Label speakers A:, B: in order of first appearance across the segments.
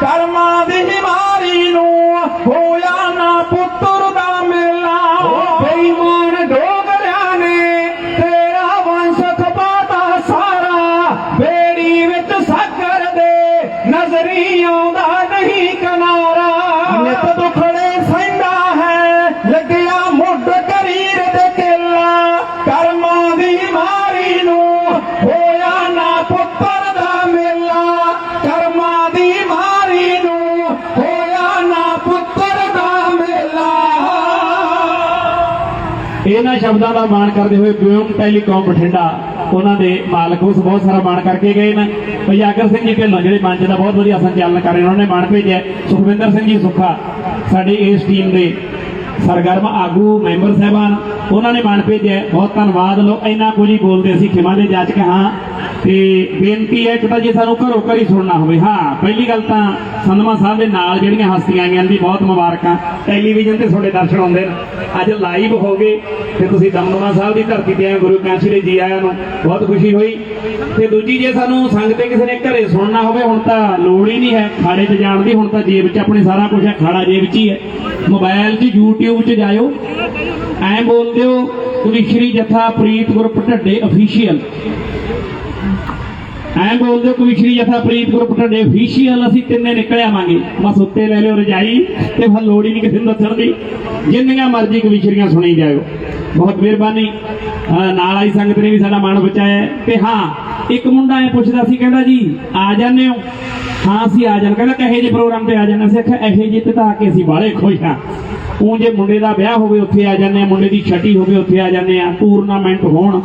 A: ਕਰਮਾਂ ਦੀ ਮਾਰੀ
B: ਸ਼ਬਦਾਂ ਦਾ ਮਾਣ ਕਰਦੇ ਹੋਏ ਬਿਊਮ ਟੈਲੀਕਾਮ ਬਠਿੰਡਾ, ਉਹਨਾਂ ਦੇ ਮਾਲਕ ਉਸ ਬਹੁਤ ਸਾਰਾ ਮਾਣ ਕਰਕੇ ਗਏ ਨੇ। ਭਈਆਗਰ ਸਿੰਘ ਜੀ ਢਿੱਲੋਂ, ਜਿਹੜੇ ਮੰਚ ਦਾ ਬਹੁਤ ਵਧੀਆ ਸੰਚਾਲਨ ਕਰ ਰਹੇ ਨੇ, ਉਹਨਾਂ ਨੇ ਮਾਣ ਭੇਜਿਆ। ਸੁਖਵਿੰਦਰ ਸਿੰਘ ਜੀ ਸੁੱਖਾ, ਸਾਡੀ ਇਸ ਟੀਮ ਦੇ ਸਰਗਰਮ ਆਗੂ ਮੈਂਬਰ ਸਾਹਿਬਾਨ, ਉਹਨਾਂ ਨੇ ਮਾਣ ਭੇਜਿਆ ਬਹੁਤ ਧੰਨਵਾਦ ਲੋ ਇੰਨਾ ਕੁਝ ਹੀ ਬੋਲਦੇ ਅਸੀਂ, ਖਿਮਾ ਦੇ ਜਾਚ ਕੇ ਹਾਂ। ਤੇ ਬੇਨਤੀ ਹੈ ਇੱਕ ਤਾਂ ਜੇ ਸਾਨੂੰ ਘਰੋਂ ਘਰੀ ਸੁਣਨਾ ਹੋਵੇ। ਹਾਂ, ਪਹਿਲੀ ਗੱਲ ਤਾਂ ਸੰਧਮਾ ਸਾਹਿਬ ਦੇ ਨਾਲ ਜਿਹੜੀਆਂ ਹਸਤੀਆਂ ਆਈਆਂ ਦੀ ਬਹੁਤ ਮੁਬਾਰਕਾਂ। ਟੈਲੀਵਿਜ਼ਨ ਤੇ ਤੁਹਾਡੇ ਦਰਸ਼ਨ ਆਉਂਦੇ ਨੇ। ਅੱਜ ਲਾਈਵ ਹੋ ਗਏ ਤੇ ਤੁਸੀਂ ਦਮਦਮਾ ਸਾਹਿਬ ਦੀ ਧਰਤੀ ਤੇ ਆਏ ਗੁਰੂ ਕਾਂਸੀ ਦੇ ਜੀ ਆਇਆਂ ਨੂੰ। ਬਹੁਤ ਖੁਸ਼ੀ ਹੋਈ। ਤੇ ਦੂਜੀ ਜੇ ਸਾਨੂੰ ਸੰਗਤੇ ਕਿਸੇ ਨੇ ਘਰੇ ਸੁਣਨਾ ਹੋਵੇ, ਹੁਣ ਤਾਂ ਲੋੜ ਹੀ ਨਹੀਂ ਹੈ ਖਾੜੇ 'ਚ ਜਾਣ ਦੀ, ਹੁਣ ਤਾਂ ਜੇਬ 'ਚ ਆਪਣੇ ਸਾਰਾ ਕੁਝ ਹੈ ਖਾੜਾ ਜੇਬ 'ਚ ਹੀ ਹੈ। ਮੋਬਾਈਲ 'ਚ, YouTube 'ਚ ਜਾਇਓ। ਐਂ ਬੋਲਦੇ ਹੋ, ਤੁਸੀਂ ਸ਼੍ਰੀ ਜਥਾ ਪ੍ਰੀਤ ਗਰੁੱਪ ਢੱਡੇ ਅਫੀਸ਼ੀਅਲ ਐਂ ਬੋਲਦੇ ਹੋ ਕਿ ਸ਼੍ਰੀ ਜਥਾ ਪ੍ਰੀਤ ਗਰੁੱਪ ਢੱਡੇ ਅਫੀਸ਼ੀਅਲ ਅਸੀਂ ਤਿੰਨੇ ਨਿਕਲ ਆਵਾਂਗੇ। ਬਸ ਉੱਤੇ ਲੈ ਲਿਓ ਰਜਾਈ, ਤੇ ਫਿਰ ਲੋੜ ਹੀ ਨਹੀਂ ਕਿਸੇ ਨੂੰ ਦੱਸਣ ਦੀ। ਜਿੰਨੀਆਂ ਮਰਜ਼ੀ ਕਵਿਸ਼ਰੀਆਂ ਸੁਣੀ ਜਾਇਓ। ਬਹੁਤ ਮਿਹਰਬਾਨੀ। ਨਾਲ ਆਈ ਸੰਗਤ ਨੇ ਵੀ ਸਾਡਾ ਮਾਣ ਬਚਾਇਆ ਤੇ ਹਾਂ, ਇੱਕ ਮੁੰਡਾ ਐ ਪੁੱਛਦਾ ਸੀ, ਕਹਿੰਦਾ ਜੀ, ਆ ਜਾਂਦੇ ਹੋ? ਹਾਂ, ਅਸੀਂ ਆ ਜਾਣ ਕਹਿੰਦਾ ਕਹੇ ਜੇ ਪ੍ਰੋਗਰਾਮ ਤੇ ਆ ਜਾਂਦੇ ਅਸੀਂ ਆਖਿਆ, ਇਹੇ ਜਿਹੇ ਤੇ ਤਾਂ ਆ ਕੇ ਅਸੀਂ ਬਾਹਲੇ ਖੁਸ਼ ਹਾਂ। ਉਹ ਜੇ ਮੁੰਡੇ ਦਾ ਵਿਆਹ ਹੋਵੇ, ਉੱਥੇ ਆ ਜਾਂਦੇ ਆ ਮੁੰਡੇ ਦੀ ਛਟੀ ਹੋਵੇ, ਉੱਥੇ ਆ ਜਾਂਦੇ ਆ ਟੂਰਨਾਮੈਂਟ ਹੋਣ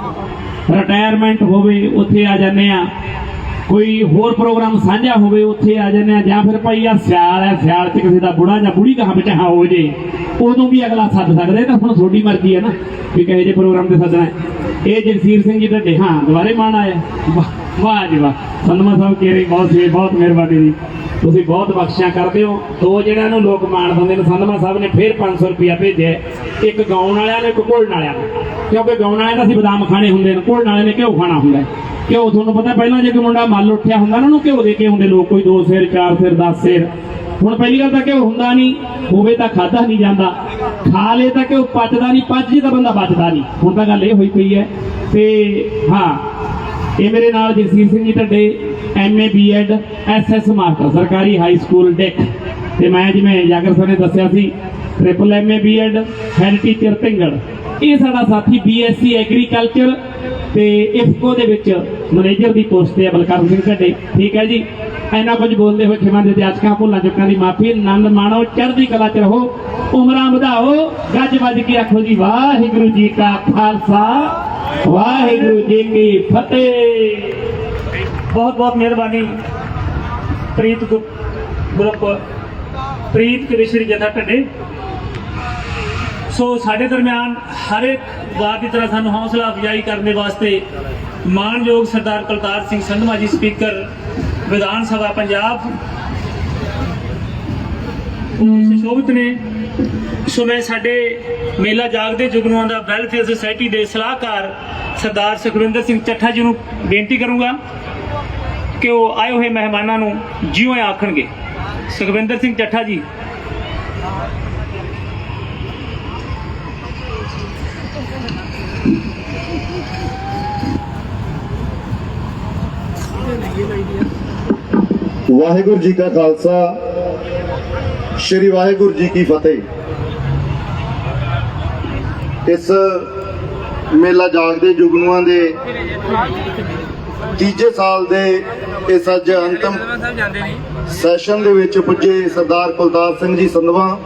B: ਰਿਟਾਇਰਮੈਂਟ ਹੋਵੇ, ਉੱਥੇ ਆ ਜਾਂਦੇ ਆ ਕੋਈ ਹੋਰ ਪ੍ਰੋਗਰਾਮ ਸਾਂਝਾ ਹੋਵੇ, ਉੱਥੇ ਆ ਜਾਂਦੇ ਆ ਜਾਂ ਫਿਰ ਭਾਈ ਆ ਸਿਆਲ ਹੈ, ਸਿਆਲ ਚ ਕਿਸੇ ਦਾ ਬੁੜਾ ਜਾਂ ਬੁੜੀ ਕਹਾਂ ਬਚਾ ਹੋ ਜੇ, ਉਦੋਂ ਵੀ ਅਗਲਾ ਸੱਦ ਸਕਦਾ, ਇਹ ਤਾਂ ਹੁਣ ਤੁਹਾਡੀ ਮਰਜ਼ੀ ਹੈ ਨਾ, ਵੀ ਕਹੇ ਜੇ ਪ੍ਰੋਗਰਾਮ ਤੇ ਸੱਦਣਾ ਇਹ ਜਗਸੀਰ ਸਿੰਘ ਜੀ ਦਾ ਹਾਂ, ਦੁਬਾਰੇ ਮਾਣ ਆਇਆ। ਵਾਹ ਵਾਹ ਜੀ ਵਾਹ ਸੰਧਮਾ ਸਾਹਿਬ ਕੇਰੀ, ਬਹੁਤ ਜੀ ਬਹੁਤ ਮਿਹਰਬਾਨੀ ਜੀ। ਤੁਸੀਂ ਬਹੁਤ ਬਖਸ਼ਿਆ ਕਰਦੇ ਹੋ। ਦੋ ਜਿਹੜਾ ਨੂੰ ਲੋਕ ਮਾਣ ਦਿੰਦੇ ਨੇ ਸੰਧਮਾ ਸਾਹਿਬ ਨੇ ਫੇਰ 500 ਰੁਪਇਆ ਭੇਜਿਆ ਇੱਕ ਗਾਉਣ ਵਾਲਿਆਂ ਨੇ, ਇੱਕ ਘੋਲਣ ਵਾਲਿਆਂ ਨੂੰ। ਕਿਉਂਕਿ ਗਾਉਣ ਵਾਲਿਆਂ ਦਾ ਅਸੀਂ ਬਦਾਮ ਖਾਣੇ ਹੁੰਦੇ ਨੇ, ਘੋਲਣ ਵਾਲਿਆਂ ਨੇ ਘਿਓ ਖਾਣਾ ਹੁੰਦਾ ਘਿਓ ਤੁਹਾਨੂੰ ਪਤਾ ਪਹਿਲਾਂ ਜੇ ਕੋਈ ਮੁੰਡਾ ਮੱਲ ਉੱਠਿਆ ਹੁੰਦਾ ਨਾ, ਉਹਨੂੰ ਘਿਓ ਦੇ ਕੇ ਹੁੰਦੇ ਲੋਕ, ਕੋਈ ਦੋ ਸਿਰ, ਚਾਰ ਸਿਰ 10 ਸਿਰ। ਹੁਣ ਪਹਿਲੀ ਗੱਲ ਤਾਂ ਘਿਓ ਹੁੰਦਾ ਨਹੀਂ, ਹੋਵੇ ਤਾਂ ਖਾਦਾ ਨਹੀਂ ਜਾਂਦਾ। ਖਾ ਲੇ ਤਾਂ ਘਿਓ ਪਚਦਾ ਨਹੀਂ, ਪਚ ਜੇ ਤਾਂ ਬੰਦਾ ਬਚਦਾ ਨਹੀਂ। ਹੁਣ ਤਾਂ ਗੱਲ ਇਹ ਹੋਈ ਪਈ ਹੈ। ਤੇ ਹਾਂ ਇਹ ਮੇਰੇ ਨਾਲ Jagseer Singh ji Dhadde MA BEd SS master ਸਰਕਾਰੀ ਹਾਈ ਸਕੂਲ ਡਿਕ ਤੇ ਮੈਂ ਜਿਵੇਂ ਜਾਗਰ ਸਰ ਨੇ ਦੱਸਿਆ ਸੀ triple MA BEd head teacher ਪਿੰਗੜ ਇਹ ਸਾਡਾ ਸਾਥੀ ਬੀਐਸਸੀ ਐਗਰੀਕਲਚਰ ਤੇ ਇਫਕੋ ਦੇ ਵਿੱਚ ਮੈਨੇਜਰ ਦੀ ਪੋਸਟ ਤੇ ਬਲਕਾਰ ਸਿੰਘ ਢੱਡੇ ਠੀਕ ਹੈ ਜੀ? ਇੰਨਾ ਕੁਝ ਬੋਲਦੇ ਹੋਏ ਖਿਮਾ ਦੇ ਜਾਚਕਾਂ ਭੁੱਲਾਂ ਚੁੱਕਾਂ ਦੀ ਮਾਫੀ ਆਨੰਦ ਮਾਣੋ, ਚੜ੍ਹਦੀ ਕਲਾ ਚ ਰਹੋ, ਉਮਰਾਂ ਵਧਾਓ, ਗੱਜ ਵੱਜ ਕੇ ਆਖੋ ਜੀ ਵਾਹਿਗੁਰੂ ਜੀ ਕਾ ਖਾਲਸਾ। ਵਾਹਿਗੁਰੂ ਜੀ ਕੀ ਫਤਿਹ।
C: ਬਹੁਤ ਬਹੁਤ ਮਿਹਰਬਾਨੀ। ਪ੍ਰੀਤ ਗਰੁੱਪ ਪ੍ਰੀਤ ਕ੍ਰਿਸ਼ਰੀ ਜਥਾ ਢੱਡੇ। ਸੋ ਸਾਡੇ ਦਰਮਿਆਨ ਹਰ ਇੱਕ ਵਾਰ ਦੀ ਤਰ੍ਹਾਂ ਸਾਨੂੰ ਹੌਸਲਾ ਅਫਜ਼ਾਈ ਕਰਨ ਦੇ ਵਾਸਤੇ ਮਾਨਯੋਗ ਸਰਦਾਰ ਕੁਲਤਾਰ ਸਿੰਘ ਸੰਧਮਾ ਜੀ, ਸਪੀਕਰ ਵਿਧਾਨ ਸਭਾ ਪੰਜਾਬ ਉਹ ਸੁਸ਼ੋਭਿਤ ਨੇ ਸੋ ਮੈਂ ਸਾਡੇ ਮੇਲਾ ਜਾਗਦੇ ਜੁਗਨੂਆਂ ਦਾ ਵੈਲਫੇਅਰ ਸੁਸਾਇਟੀ ਦੇ ਸਲਾਹਕਾਰ ਸਰਦਾਰ ਸੁਖਵਿੰਦਰ ਸਿੰਘ ਚੱਠਾ ਜੀ ਨੂੰ ਬੇਨਤੀ ਕਰੂੰਗਾ ਕਿ ਉਹ ਆਏ ਹੋਏ ਮਹਿਮਾਨਾਂ ਨੂੰ ਜਿਉਂ ਆਖਣਗੇ। ਸੁਖਵਿੰਦਰ ਸਿੰਘ ਚੱਠਾ ਜੀ।
D: ਵਾਹਿਗੁਰੂ ਜੀ ਕਾ ਖਾਲਸਾ ਸ੍ਰੀ ਵਾਹਿਗੁਰੂ ਜੀ ਕੀ ਫਤਿਹ। ਇਸ ਮੇਲਾ ਜਾਗਦੇ ਜੁਗਨੂਆਂ ਦੇ ਤੀਜੇ ਸਾਲ ਦੇ ਇਸ ਅੱਜ ਅੰਤਮ ਸੈਸ਼ਨ ਦੇ ਵਿੱਚ ਪੁੱਜੇ ਸਰਦਾਰ ਕੁਲਤਾਰ ਸਿੰਘ ਜੀ ਸੰਧਵਾ,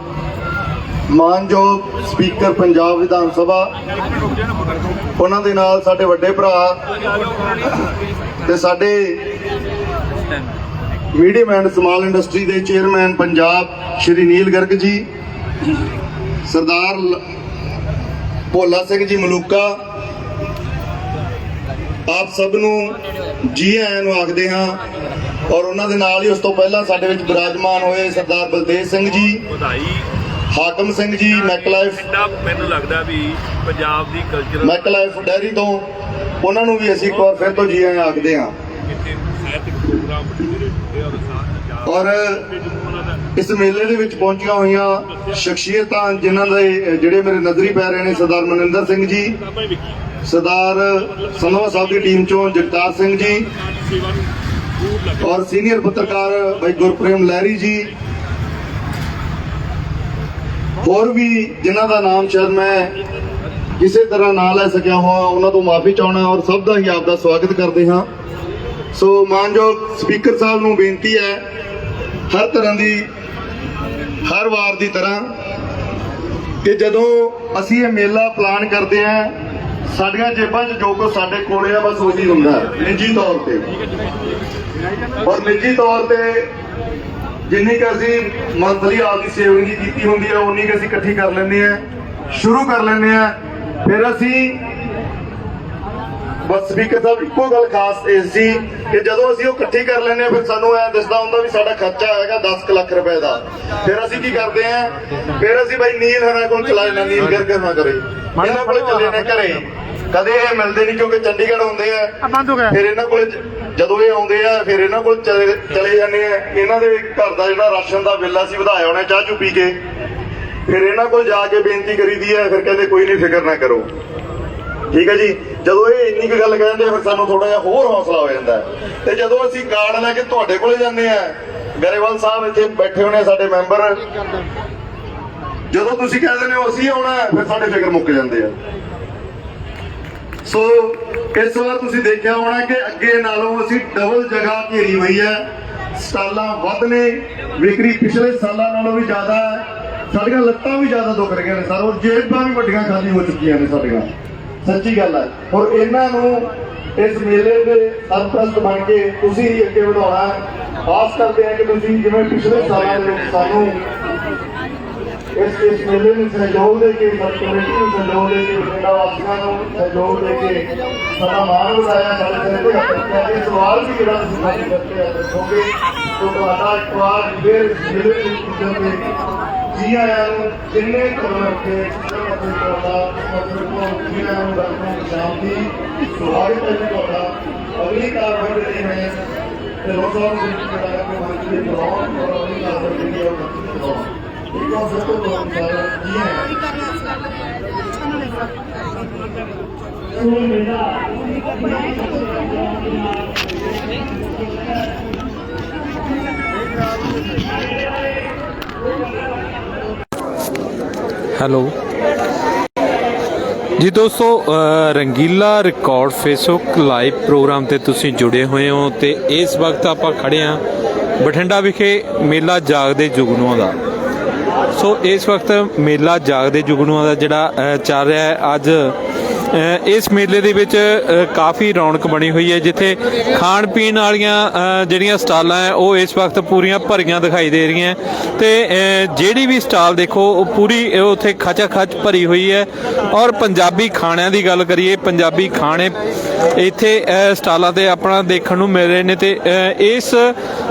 D: ਮਾਨਯੋਗ ਸਪੀਕਰ ਪੰਜਾਬ ਵਿਧਾਨ ਸਭਾ, ਉਹਨਾਂ ਦੇ ਨਾਲ ਸਾਡੇ ਵੱਡੇ ਭਰਾ ਤੇ ਸਾਡੇ ਮੀਡੀਅਮ ਐਂਡ ਸਮਾਲ ਇੰਡਸਟਰੀ ਦੇ ਚੇਅਰਮੈਨ ਪੰਜਾਬ ਸ਼੍ਰੀ ਨੀਲ ਗਰਗ ਜੀ ਸਰਦਾਰ ਭੋਲਾ ਸਿੰਘ ਜੀ ਮਲੂਕਾ ਆਪ ਸਭ ਨੂੰ ਜੀ ਆਇਆਂ ਨੂੰ ਆਖਦੇ ਹਾਂ ਔਰ ਉਹਨਾਂ ਦੇ ਨਾਲ ਹੀ ਉਸ ਤੋਂ ਪਹਿਲਾਂ ਸਾਡੇ ਵਿੱਚ ਬਿਰਾਜਮਾਨ ਹੋਏ ਸਰਦਾਰ ਬਲਦੇਵ ਸਿੰਘ ਜੀ
E: ਵਧਾਈ।
D: ਹਾਕਮ ਸਿੰਘ ਜੀ ਮੈਕਲਾਈਫ
E: ਮੈਨੂੰ ਲੱਗਦਾ ਵੀ ਪੰਜਾਬ ਦੀ ਕਲਚਰਲ
D: ਮੈਕਲਾਈਫ ਡੈਰੀ ਤੋਂ ਉਹਨਾਂ ਨੂੰ ਵੀ ਅਸੀਂ ਇੱਕ ਵਾਰ ਫਿਰ ਤੋਂ ਜੀ ਆਇਆਂ ਆਖਦੇ ਹਾਂ।
E: ਸਾਹਿਤਕ ਪ੍ਰੋਗਰਾਮ
D: ਔਰ ਇਸ ਮੇਲੇ ਦੇ ਵਿੱਚ ਪਹੁੰਚੀਆਂ ਹੋਈਆਂ ਸ਼ਖਸੀਅਤਾਂ ਜਿਨ੍ਹਾਂ ਦੇ ਜਿਹੜੇ ਮੇਰੇ ਨਜ਼ਰੀ ਪੈ ਰਹੇ ਨੇ, ਸਰਦਾਰ ਮਨਿੰਦਰ ਸਿੰਘ ਜੀ, ਸਰਦਾਰ ਸੰਧਵਾ ਸਾਹਿਬ ਦੀ ਟੀਮ ਚੋਂ ਜਗਤਾਰ ਸਿੰਘ ਜੀ ਔਰ ਸੀਨੀਅਰ ਪੱਤਰਕਾਰ ਭਾਈ ਗੁਰਪ੍ਰੇਮ ਲਹਿਰੀ ਜੀ। ਹੋਰ ਵੀ ਜਿਨ੍ਹਾਂ ਦਾ ਨਾਮ ਸ਼ਾਇਦ ਮੈਂ ਕਿਸੇ ਤਰ੍ਹਾਂ ਨਾ ਲੈ ਸਕਿਆ ਹਾਂ ਉਹਨਾਂ ਤੋਂ ਮਾਫੀ ਚਾਹਣਾ ਔਰ ਸਭ ਦਾ ਹੀ ਆਪ ਦਾ ਸਵਾਗਤ ਕਰਦੇ ਹਾਂ। ਸੋ ਮਾਨਯੋਗ ਸਪੀਕਰ ਸਾਹਿਬ ਨੂੰ ਬੇਨਤੀ ਹੈ, ਹਰ ਤਰ੍ਹਾਂ ਦੀ, ਹਰ ਵਾਰ ਦੀ ਤਰ੍ਹਾਂ ਕਿ ਜਦੋਂ ਅਸੀਂ ਇਹ ਮੇਲਾ ਪਲਾਨ ਕਰਦੇ ਹਾਂ, ਸਾਡੀਆਂ ਜੇਬਾਂ 'ਚ ਜੋ ਕੁਛ ਸਾਡੇ ਕੋਲੇ ਆ, ਬਸ ਉਹੀ ਹੁੰਦਾ ਨਿੱਜੀ ਤੌਰ ਤੇ। ਔਰ ਨਿੱਜੀ ਤੌਰ ਤੇ ਜਿੰਨੀ ਕੁ ਅਸੀਂ ਮੰਥਲੀ ਆਪਦੀ ਸੇਵਿੰਗ ਕੀਤੀ ਹੁੰਦੀ ਹੈ ਉਨੀ ਕੁ ਅਸੀਂ ਇਕੱਠੀ ਕਰ ਲੈਂਦੇ ਆ ਸ਼ੁਰੂ ਕਰ ਲੈਂਦੇ ਆ ਫਿਰ ਅਸੀਂ ਬਸ ਸਪੀਕਰ ਸਾਹਿਬ ਇੱਕੋ ਗੱਲ ਖਾਸ ਇਹ ਸੀ ਕਿ ਜਦੋਂ ਅਸੀਂ ਉਹ ਇਕੱਠੀ ਕਰ ਲੈਂਦੇ ਆ ਫਿਰ ਸਾਨੂੰ ਐ ਦਿਸਦਾ ਹੁੰਦਾ ਵੀ ਸਾਡਾ ਖਰਚਾ ਹੈਗਾ 10 ਕੁ ਲੱਖ ਰੁਪਏ ਦਾ। ਫਿਰ ਅਸੀਂ ਕੀ ਕਰਦੇ ਆ ਫਿਰ ਅਸੀਂ ਬਾਈ ਨੀਲ ਹਰਾ ਕੋਲ ਚਲਾ ਜਾਂਦੇ ਨੀਲ ਗਰਗਰ ਨਾ ਕਰੇ ਇਹਨਾਂ ਕੋਲ ਚੱਲੇ ਨੇ ਘਰੇ। ਕਦੇ ਇਹ ਮਿਲਦੇ ਨਹੀਂ ਕਿਉਂਕਿ ਚੰਡੀਗੜ੍ਹ ਹੁੰਦੇ ਆ। ਫਿਰ ਇਹਨਾਂ ਕੋਲ ਜਦੋਂ ਇਹ ਆਉਂਦੇ ਆ ਫਿਰ ਇਹਨਾਂ ਕੋਲ ਚਲੇ ਚਲੇ ਜਾਂਦੇ ਆ। ਇਹਨਾਂ ਦੇ ਘਰ ਦਾ ਜਿਹੜਾ ਰਾਸ਼ਨ ਦਾ ਬਿੱਲ ਅਸੀਂ ਵਧਾਇਆ ਹੋਣਾ ਚਾਹ ਚੂ ਪੀ ਕੇ। ਫਿਰ ਇਹਨਾਂ ਕੋਲ ਜਾ ਕੇ ਬੇਨਤੀ ਕਰੀਦੀ ਹੈ ਫਿਰ ਕਹਿੰਦੇ ਕੋਈ ਨਹੀਂ ਫਿਕਰ ਨਾ ਕਰੋ। ਠੀਕ ਹੈ ਜੀ? ਜਦੋਂ ਇਹ ਇੰਨੀ ਕੁ ਗੱਲ ਕਹਿੰਦੇ ਫਿਰ ਸਾਨੂੰ ਥੋੜਾ ਜਿਹਾ ਹੋਰ ਹੌਸਲਾ ਹੋ ਜਾਂਦਾ ਤੇ ਜਦੋਂ ਅਸੀਂ ਕਾਰਡ ਲੈ ਕੇ ਤੁਹਾਡੇ ਕੋਲੇ ਜਾਂਦੇ ਆ, ਗਰੇਵਾਲ ਸਾਹਿਬ ਇੱਥੇ ਬੈਠੇ ਹੋਣੇ ਆ ਸਾਡੇ ਮੈਂਬਰ, ਜਦੋਂ ਤੁਸੀਂ ਕਹਿੰਦੇ ਨੇ ਅਸੀਂ ਆਉਣਾ ਫਿਰ ਸਾਡੇ ਫਿਕਰ ਮੁੱਕ ਜਾਂਦੇ ਆ। ਸੋ ਇਸ ਵਾਰ ਤੁਸੀਂ ਦੇਖਿਆ ਹੋਣਾ ਕਿ ਅੱਗੇ ਨਾਲੋਂ ਅਸੀਂ ਡਬਲ ਜਗ੍ਹਾ ਘੇਰੀ ਹੋਈ ਹੈ। ਸਟਾਲਾਂ ਵੱਧ ਨੇ, ਵਿਕਰੀ ਪਿਛਲੇ ਸਾਲਾਂ ਨਾਲੋਂ ਵੀ ਜ਼ਿਆਦਾ ਹੈ। ਸਾਡੀਆਂ ਲੱਤਾਂ ਵੀ ਜ਼ਿਆਦਾ ਦੁਖ ਰਹੀਆਂ ਨੇ ਸਰ, ਔਰ ਜੇਬਾਂ ਵੀ ਵੱਡੀਆਂ ਖਾਲੀ ਹੋ ਚੁੱਕੀਆਂ ਨੇ ਸਾਡੀਆਂ। ਸੱਚੀ ਗੱਲ ਹੈ ਔਰ ਇਹਨਾਂ ਨੂੰ ਇਸ ਮੇਲੇ ਦੇ ਸਰਪ੍ਰਸਤ ਬਣ ਕੇ ਤੁਸੀਂ ਹੀ ਅੱਗੇ ਵਧਾਉਣਾ ਆਸ ਕਰਦੇ ਹਾਂ ਕਿ ਤੁਸੀਂ ਜਿਵੇਂ ਪਿਛਲੇ ਸਾਲਾਂ ਦੇ ਵਿੱਚ ਸਾਨੂੰ ਇਸ ਇਸ ਮੇਲੇ ਨੂੰ ਸਹਿਯੋਗ ਦੇ ਕੇ ਕਮੇਟੀ ਨੂੰ ਸਹਿਯੋਗ ਦੇ ਕੇ, ਪਿੰਡਾਂ ਵਾਸੀਆਂ ਨੂੰ ਸਹਿਯੋਗ ਦੇ ਕੇ ਸਾਡਾ ਮਾਣ ਵਧਾਇਆ ਸਾਡੇ ਤੇ ਹੱਥ ਰੱਖਿਆ ਇਹ ਸਵਾਲ ਵੀ ਜਿਹੜਾ ਤੁਸੀਂ ਸਾਡੇ ਕਰਕੇ ਹੱਥ ਰੱਖੋਗੇ ਤੋਂ ਤੁਹਾਡਾ ਇੱਕ ਵਾਰ ਫਿਰ ਮੇਲੇ ਦੇ ਵਿੱਚ ਪੁੱਜਣ ਜੀ ਆਇਆਂ ਨੂੰ ਜਿੰਨੇ ਕਰਮ ਰੱਖੇ ਆਪਣੇ ਤੁਹਾਡਾ ਮਤਲਬ ਤੋਂ ਜੀ ਆਇਆਂ ਨੂੰ ਰੱਖੋ ਸ਼ਾਂਤੀ ਸਵਾਗਤ ਹੈ ਤੁਹਾਡਾ ਅਗਲੀ ਕਾਰਵਾਈ ਜਿਹੜੀ ਹੈ, ਤੇ ਲੋਕਾਂ ਨੂੰ ਜਿਹੜੀ ਕਰਾਂਗੇ ਕਿ ਮੰਚ ਦੇ ਪ੍ਰੋਗਰਾਮ ਔਰ ਅਗਲੀ ਕਾਰਵਾਈ ਜਿਹੜੀ ਹੈ, ਉਹ ਮੰਚ ਦੇ ਪ੍ਰੋਗਰਾਮ ਇਹ ਕੌਨਸੈਪਟ ਤੋਂ ਬਹੁਤ ਜੀ ਹੈ
F: ਹੈਲੋ। ਜੀ ਦੋਸਤੋ Rangila record Facebook live programme ਤੇ ਤੁਸੀਂ ਜੁੜੇ ਹੋਏ ਹੋ ਤੇ ਇਸ ਵਕਤ ਆਪਾਂ ਖੜੇ ਆ ਬਠਿੰਡਾ ਵਿਖੇ ਮੇਲਾ ਜਾਗਦੇ ਜੁਗਨੂਆਂ ਦਾ। ਸੋ ਇਸ ਵਕਤ ਮੇਲਾ ਜਾਗਦੇ ਜੁਗਨੂਆਂ ਦਾ ਜਿਹੜਾ ਚੱਲ ਰਿਹਾ ਹੈ। ਅੱਜ ਇਸ ਮੇਲੇ ਦੇ ਵਿੱਚ ਕਾਫੀ ਰੌਣਕ ਬਣੀ ਹੋਈ ਹੈ, ਜਿੱਥੇ ਖਾਣ ਪੀਣ ਵਾਲੀਆਂ ਜਿਹੜੀਆਂ ਸਟਾਲਾਂ ਹੈ, ਉਹ ਇਸ ਵਕਤ ਪੂਰੀਆਂ ਭਰੀਆਂ ਦਿਖਾਈ ਦੇ ਰਹੀਆਂ ਤੇ ਜਿਹੜੀ ਵੀ ਸਟਾਲ ਦੇਖੋ, ਉਹ ਪੂਰੀ ਉੱਥੇ ਖਚਾ ਖਚ ਭਰੀ ਹੋਈ ਹੈ। ਔਰ ਪੰਜਾਬੀ ਖਾਣਿਆਂ ਦੀ ਗੱਲ ਕਰੀਏ, ਪੰਜਾਬੀ ਖਾਣੇ ਇੱਥੇ ਸਟਾਲਾਂ ਤੇ ਆਪਣਾ ਦੇਖਣ ਨੂੰ ਮਿਲ ਰਹੇ ਨੇ। ਤੇ ਇਸ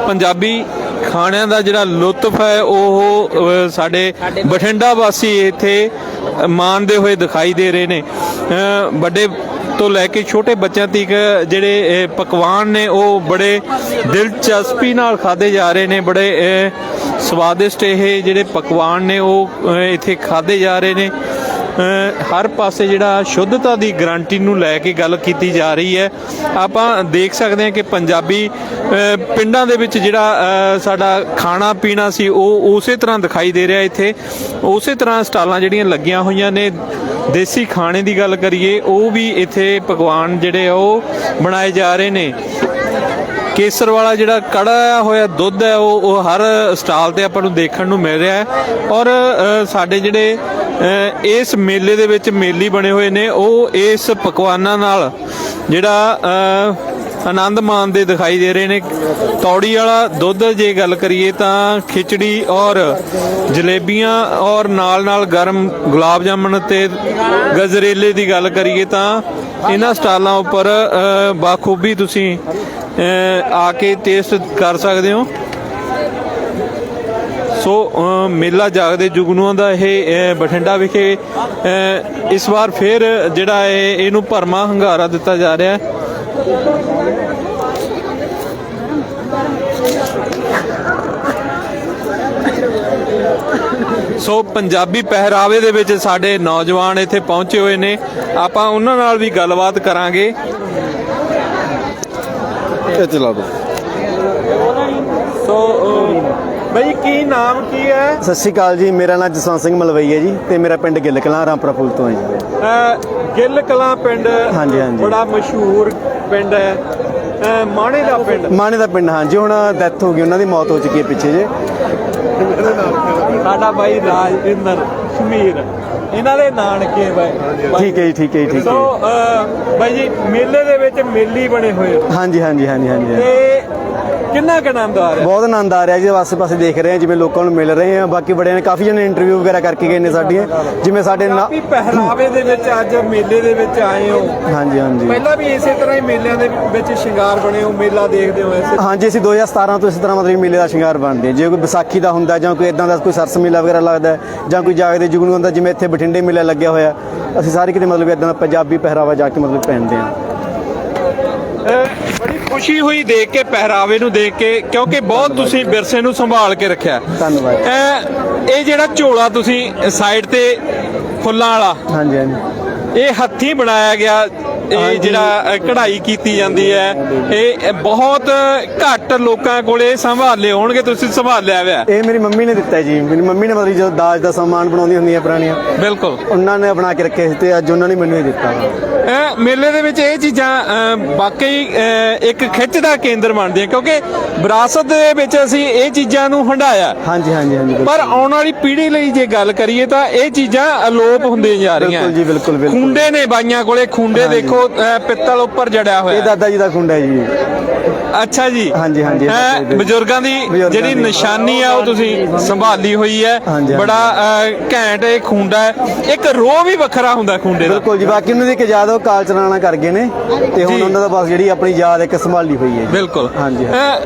F: ਪੰਜਾਬੀ ਖਾਣਿਆਂ ਦਾ ਜਿਹੜਾ ਲੁਤਫ ਹੈ, ਉਹ ਸਾਡੇ ਬਠਿੰਡਾ ਵਾਸੀ ਇੱਥੇ ਮਾਣਦੇ ਹੋਏ ਦਿਖਾਈ ਦੇ ਰਹੇ ਨੇ। ਅ, ਵੱਡੇ ਤੋਂ ਲੈ ਕੇ ਛੋਟੇ ਬੱਚਿਆਂ ਤੱਕ ਜਿਹੜੇ ਪਕਵਾਨ ਨੇ ਉਹ ਬੜੇ ਦਿਲਚਸਪੀ ਨਾਲ ਖਾਦੇ ਜਾ ਰਹੇ ਨੇ। ਬੜੇ ਸਵਾਦਿਸ਼ਟ ਇਹ ਜਿਹੜੇ ਪਕਵਾਨ ਨੇ ਉਹ ਇੱਥੇ ਖਾਦੇ ਜਾ ਰਹੇ ਨੇ। ਹਰ ਪਾਸੇ ਜਿਹੜਾ ਸ਼ੁੱਧਤਾ ਦੀ ਗਾਰੰਟੀ ਨੂੰ ਲੈ ਕੇ ਗੱਲ ਕੀਤੀ ਜਾ ਰਹੀ ਹੈ। ਆਪਾਂ ਦੇਖ ਸਕਦੇ ਹਾਂ ਕਿ ਪੰਜਾਬੀ ਪਿੰਡਾਂ ਦੇ ਵਿੱਚ ਜਿਹੜਾ ਸਾਡਾ ਖਾਣਾ ਪੀਣਾ ਸੀ, ਉਹ ਉਸੇ ਤਰ੍ਹਾਂ ਦਿਖਾਈ ਦੇ ਰਿਹਾ ਇੱਥੇ। ਉਸੇ ਤਰ੍ਹਾਂ ਸਟਾਲਾਂ ਜਿਹੜੀਆਂ ਲੱਗੀਆਂ ਹੋਈਆਂ ਨੇ, ਦੇਸੀ ਖਾਣੇ ਦੀ ਗੱਲ ਕਰੀਏ, ਉਹ ਵੀ ਇੱਥੇ ਪਕਵਾਨ ਜਿਹੜੇ ਉਹ ਬਣਾਏ ਜਾ ਰਹੇ ਨੇ। ਕੇਸਰ ਵਾਲਾ ਜਿਹੜਾ ਕੜਾ ਹੋਇਆ ਦੁੱਧ ਹੈ, ਉਹ ਉਹ ਹਰ ਸਟਾਲ ਤੇ ਆਪਾਂ ਨੂੰ ਦੇਖਣ ਨੂੰ ਮਿਲ ਰਿਹਾ ਹੈ। ਔਰ ਸਾਡੇ ਜਿਹੜੇ ਇਸ ਮੇਲੇ ਦੇ ਵਿੱਚ ਮੇਲੀ ਬਣੇ ਹੋਏ ਨੇ। ਉਹ ਇਸ ਪਕਵਾਨਾਂ ਨਾਲ ਜਿਹੜਾ ਆਨੰਦ ਮਾਣਦੇ ਦਿਖਾਈ ਦੇ ਰਹੇ ਨੇ। ਤੌੜੀ ਵਾਲਾ ਦੁੱਧ ਜੇ ਗੱਲ ਕਰੀਏ ਤਾਂ ਖਿਚੜੀ ਔਰ ਜਲੇਬੀਆਂ ਔਰ ਨਾਲ ਨਾਲ ਗਰਮ ਗੁਲਾਬ ਜਾਮਣ ਤੇ ਗਜਰੇਲੇ ਦੀ ਗੱਲ ਕਰੀਏ ਤਾਂ ਇਹਨਾਂ ਸਟਾਲਾਂ ਉੱਪਰ ਬਾਖੂਬੀ ਤੁਸੀਂ ਆ ਕੇ ਟੇਸਟ ਕਰ ਸਕਦੇ ਹੋ। ਸੋ ਮੇਲਾ ਜਾਗਦੇ ਜੁਗਨੂਆਂ ਦਾ ਇਹ ਬਠਿੰਡਾ ਵਿਖੇ ਇਸ ਵਾਰ ਫੇਰ ਜਿਹੜਾ ਹੈ ਇਹਨੂੰ ਭਰਮਾ ਹੰਗਾਰਾ ਦਿੱਤਾ ਜਾ ਰਿਹਾ ਸੋ ਪੰਜਾਬੀ ਪਹਿਰਾਵੇ ਦੇ ਵਿੱਚ ਸਾਡੇ ਨੌਜਵਾਨ ਇੱਥੇ ਪਹੁੰਚੇ ਹੋਏ ਨੇ। ਆਪਾਂ ਉਹਨਾਂ ਨਾਲ ਵੀ ਗੱਲਬਾਤ ਕਰਾਂਗੇ। ਚਲਾ ਸੋ ਬਈ ਕੀ ਨਾਮ ਕੀ ਹੈ?
G: ਸਤਿ ਸ਼੍ਰੀ ਅਕਾਲ ਜੀ ਮੇਰਾ ਨਾਮ ਜਸਵੰਤ ਸਿੰਘ ਮਲਵਈ ਹੈ ਜੀ ਤੇ ਮੇਰਾ ਪਿੰਡ ਗਿੱਲ ਕਲਾਂ ਰਾਮਪੁਰਾ ਫੂਲ ਤੋਂ ਹੈ ਜੀ।
F: ਅਹ ਗਿੱਲ ਕਲਾਂ ਪਿੰਡ
G: ਹਾਂਜੀ, ਹਾਂਜੀ।
F: ਬੜਾ ਮਸ਼ਹੂਰ ਪਿੰਡ ਹੈ। ਅਹ ਮਾਣੇ ਦਾ ਪਿੰਡ?
G: ਮਾਣੇ ਦਾ ਪਿੰਡ ਹਾਂ ਜੀ ਹੁਣ ਡੈਥ ਹੋ ਗਈ ਉਹਨਾਂ ਦੀ ਮੌਤ ਹੋ ਚੁੱਕੀ ਹੈ ਪਿੱਛੇ ਜੇ।
F: ਸਾਡਾ ਬਾਈ ਰਾਜਿੰਦਰ ਸ਼ਮੀਰ ਇਹਨਾਂ ਦੇ ਨਾਨਕੇ ਬਾਈ।
G: ਠੀਕ ਹੈ ਜੀ ਠੀਕ ਹੈ ਜੀ ਠੀਕ
F: ਸੋ
G: ਹੈ
F: ਅਹ, ਬਾਈ ਜੀ ਮੇਲੇ ਦੇ ਵਿੱਚ ਮੇਲੀ ਬਣੇ ਹੋਏ ਹੋ।
G: ਹਾਂਜੀ ਹਾਂਜੀ ਹਾਂਜੀ ਹਾਂਜੀ ਹਾਂਜੀ।
F: ਤੇ ਕਿੰਨਾ ਕੁ ਆਨੰਦ ਆ ਰਿਹਾ?
G: ਬਹੁਤ ਆਨੰਦ ਆ ਰਿਹਾ ਜੀ ਆਸੇ ਪਾਸੇ ਦੇਖ ਰਹੇ ਹਾਂ ਜਿਵੇਂ ਲੋਕਾਂ ਨੂੰ ਮਿਲ ਰਹੇ ਹਾਂ। ਬਾਕੀ ਬੜਿਆਂ ਨੇ ਕਾਫੀ ਜਣੇ ਇੰਟਰਵਿਊ ਵਗੈਰਾ ਕਰਕੇ ਗਏ ਨੇ ਸਾਡੀਆਂ। ਜਿਵੇਂ ਸਾਡੇ ਨਾ
F: ਵੀ ਪਹਿਰਾਵੇ ਦੇ ਵਿੱਚ ਅੱਜ ਮੇਲੇ ਦੇ ਵਿੱਚ ਆਏ ਹੋ।
G: ਹਾਂਜੀ ਹਾਂਜੀ।
F: ਪਹਿਲਾਂ ਵੀ ਇਸੇ ਤਰ੍ਹਾਂ ਹੀ ਮੇਲਿਆਂ ਦੇ ਵਿੱਚ ਸ਼ਿੰਗਾਰ ਬਣੇ ਹੋ ਮੇਲਾ ਦੇਖਦੇ ਹੋ ਇਸੇ
G: ਹਾਂਜੀ ਅਸੀਂ 2017 ਤੋਂ ਇਸ ਤਰ੍ਹਾਂ ਮਤਲਬ ਮੇਲੇ ਦਾ ਸ਼ਿੰਗਾਰ ਬਣਦੇ ਹਾਂ। ਜੇ ਕੋਈ ਵਿਸਾਖੀ ਦਾ ਹੁੰਦਾ ਜਾਂ ਕੋਈ ਇਦਾਂ ਦਾ ਕੋਈ ਸਰਸ ਮੇਲਾ ਵਗੈਰਾ ਲੱਗਦਾ ਹੈ, ਜਾਂ ਕੋਈ ਜਾਗਦੇ ਜੁਗਨੂ ਹੁੰਦਾ ਜਿਵੇਂ ਇੱਥੇ ਬਠਿੰਡੇ ਮੇਲਾ ਲੱਗਿਆ ਹੋਇਆ ਅਸੀਂ ਸਾਰੇ ਕਿਤੇ ਮਤਲਬ ਇਦਾਂ ਦਾ ਪੰਜਾਬੀ ਪਹਿਰਾਵਾ ਜਾ ਕੇ ਮਤਲਬ ਪਹਿਨਦੇ ਹਾਂ।
F: ਅਹ ਬੜੀ ਖੁਸ਼ੀ ਹੋਈ ਦੇਖ ਕੇ ਪਹਿਰਾਵੇ ਨੂੰ ਦੇਖ ਕੇ ਕਿਉਂਕਿ ਬਹੁਤ ਤੁਸੀਂ ਵਿਰਸੇ ਨੂੰ ਸੰਭਾਲ ਕੇ ਰੱਖਿਆ।
G: ਧੰਨਵਾਦ।
F: ਇਹ ਜਿਹੜਾ ਝੋਲਾ ਤੁਸੀਂ ਸਾਈਡ ਤੇ ਫੁੱਲਾਂ ਵਾਲਾ
G: ਹਾਂਜੀ ਹਾਂਜੀ।
F: ਇਹ ਹੱਥੀਂ ਬਣਾਇਆ ਗਿਆ। ਇਹ। ਜਿਹੜਾ ਕਢਾਈ ਕੀਤੀ ਜਾਂਦੀ ਹੈ ਇਹ ਬਹੁਤ ਘੱਟ ਲੋਕਾਂ ਕੋਲੇ ਸੰਭਾਲੇ ਹੋਣਗੇ ਤੁਸੀਂ ਸੰਭਾਲਿਆ ਹੋਇਆ
G: ਇਹ ਮੇਰੀ ਮੰਮੀ ਨੇ ਦਿੱਤਾ ਜੀ ਮੇਰੀ ਮੰਮੀ ਨੇ ਮਤਲਬ ਜਦੋਂ ਦਾਜ ਦਾ ਸਾਮਾਨ ਬਣਾਉਂਦੀ ਹੁੰਦੀਆਂ ਪੁਰਾਣੀਆਂ
F: ਬਿਲਕੁਲ
G: ਉਹਨਾਂ ਨੇ ਬਣਾ ਕੇ ਰੱਖੇ ਸੀ ਤੇ ਅੱਜ ਉਹਨਾਂ ਨੇ ਮੈਨੂੰ ਹੀ ਦਿੱਤਾ।
F: ਅਹ ਮੇਲੇ ਦੇ ਵਿੱਚ ਇਹ ਚੀਜ਼ਾਂ ਵਾਕਈ ਇੱਕ ਖਿੱਚ ਦਾ ਕੇਂਦਰ ਬਣਦੀਆਂ ਕਿਉਂਕਿ ਵਿਰਾਸਤ ਦੇ ਵਿੱਚ ਅਸੀਂ ਇਹ ਚੀਜ਼ਾਂ ਨੂੰ ਹੰਡਾਇਆ
G: ਹਾਂਜੀ ਹਾਂਜੀ ਹਾਂਜੀ।
F: ਪਰ ਆਉਣ ਵਾਲੀ ਪੀੜ੍ਹੀ ਲਈ ਜੇ ਗੱਲ ਕਰੀਏ ਤਾਂ ਇਹ ਚੀਜ਼ਾਂ ਅਲੋਪ ਹੁੰਦੀਆਂ ਜਾ ਰਹੀਆਂ
G: ਬਿਲਕੁਲ ਜੀ, ਬਿਲਕੁਲ, ਬਿਲਕੁਲ।
F: ਖੁੰਡੇ ਨੇ ਬਾਈਆਂ ਕੋਲੇ ਖੁੰਡੇ
G: ਹਾਂਜੀ।
F: ਦੇਖੋ ਅਹ, ਪਿੱਤਲ ਉੱਪਰ ਜੜਿਆ
G: ਇਹ
F: ਹੋਇਆ
G: ਦਾਦਾ ਜੀ ਦਾ ਖੁੰਡਾ ਹੈ ਜੀ।
F: ਅੱਛਾ ਜੀ।
G: ਹਾਂਜੀ, ਹਾਂਜੀ,
F: ਹੈਂ,
G: ਦਾਦਾ ਜੀ ਦੇ।
F: ਬਜ਼ੁਰਗਾਂ ਦੀ
G: ਬਜ਼ੁਰਗਾਂ
F: ਜਿਹੜੀ
G: ਦੀ।
F: ਨਿਸ਼ਾਨੀ ਆ ਉਹ ਤੁਸੀਂ ਸੰਭਾਲੀ ਹੋਈ ਹੈ।
G: ਹਾਂਜੀ, ਹਾਂਜੀ।
F: ਬੜਾ ਅਹ, ਘੈਂਟ ਇਹ ਖੁੰਡਾ ਹੈ। ਇੱਕ ਰੋਹ ਵੀ ਵੱਖਰਾ ਹੁੰਦਾ ਖੁੰਡੇ ਦਾ।
G: ਬਿਲਕੁਲ ਜੀ ਬਾਕੀ ਉਹਨਾਂ ਦੀ ਇੱਕ ਯਾਦ ਉਹ ਕਾਲ ਚਲਾਣਾ ਕਰ ਗਏ ਨੇ। ਤੇ ਹੁਣ
F: ਜੀ।
G: ਉਹਨਾਂ ਦਾ ਬਸ ਜਿਹੜੀ ਆਪਣੀ ਯਾਦ ਇੱਕ ਸੰਭਾਲੀ ਹੋਈ ਹੈ ਜੀ।
F: ਬਿਲਕੁਲ।
G: ਹਾਂਜੀ
F: ਅਹ,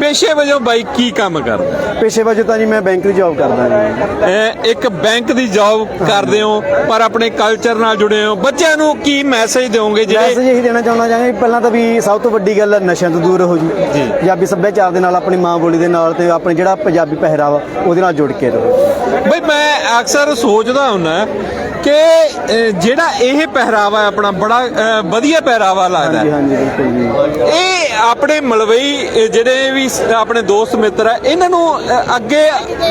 F: ਪੇਸ਼ੇ ਵਜੋਂ ਬਾਈ ਕੀ ਕੰਮ ਕਰਦਾ?
G: ਪੇਸ਼ੇ ਵਜੋਂ ਤਾਂ ਜੀ ਮੈਂ ਬੈਂਕ ਦੀ ਜੌਬ ਕਰਦਾ ਜੀ।
F: ਅਹ, ਇੱਕ ਬੈਂਕ ਦੀ ਜੌਬ ਕਰਦੇ ਹੋ ਪਰ ਆਪਣੇ ਕਲਚਰ ਨਾਲ ਜੁੜੇ ਹੋ। ਬੱਚਿਆਂ ਨੂੰ ਕੀ ਮੈਸੇਜ ਦਿਓਗੇ ਜਿਹੜੇ
G: ਮੈਸੇਜ ਇਹੀ ਦੇਣਾ ਚਾਹੁੰਦਾ ਜਾਂਗੇ ਪਹਿਲਾਂ ਤਾਂ ਵੀ ਸਭ ਤੋਂ ਵੱਡੀ ਗੱਲ ਹੈ ਨਸ਼ਿਆਂ ਤੋਂ ਦੂਰ ਰਹੋ ਜੀ। ਪੰਜਾਬੀ ਸੱਭਿਆਚਾਰ ਦੇ ਨਾਲ ਆਪਣੀ ਮਾਂ ਬੋਲੀ ਦੇ ਨਾਲ ਤੇ ਆਪਣੇ ਜਿਹੜਾ ਪੰਜਾਬੀ ਪਹਿਰਾਵਾ ਉਹਦੇ ਨਾਲ ਜੁੜ ਕੇ ਰਹੋ।
F: ਬਈ ਮੈਂ ਅਕਸਰ ਸੋਚਦਾ ਹੁੰਨਾ ਕਿ ਜਿਹੜਾ ਇਹ ਪਹਿਰਾਵਾ ਹੈ ਆਪਣਾ ਬੜਾ ਵਧੀਆ ਪਹਿਰਾਵਾ ਲੱਗਦਾ
G: ਹਾਂਜੀ
F: ਹੈ।
G: ਹਾਂਜੀ ਬਿਲਕੁਲ ਜੀ।
F: ਇਹ ਆਪਣੇ ਮਲਵਈ ਜਿਹੜੇ ਵੀ ਆਪਣੇ ਦੋਸਤ ਮਿੱਤਰ ਹੈ ਇਹਨਾਂ ਨੂੰ ਅੱਗੇ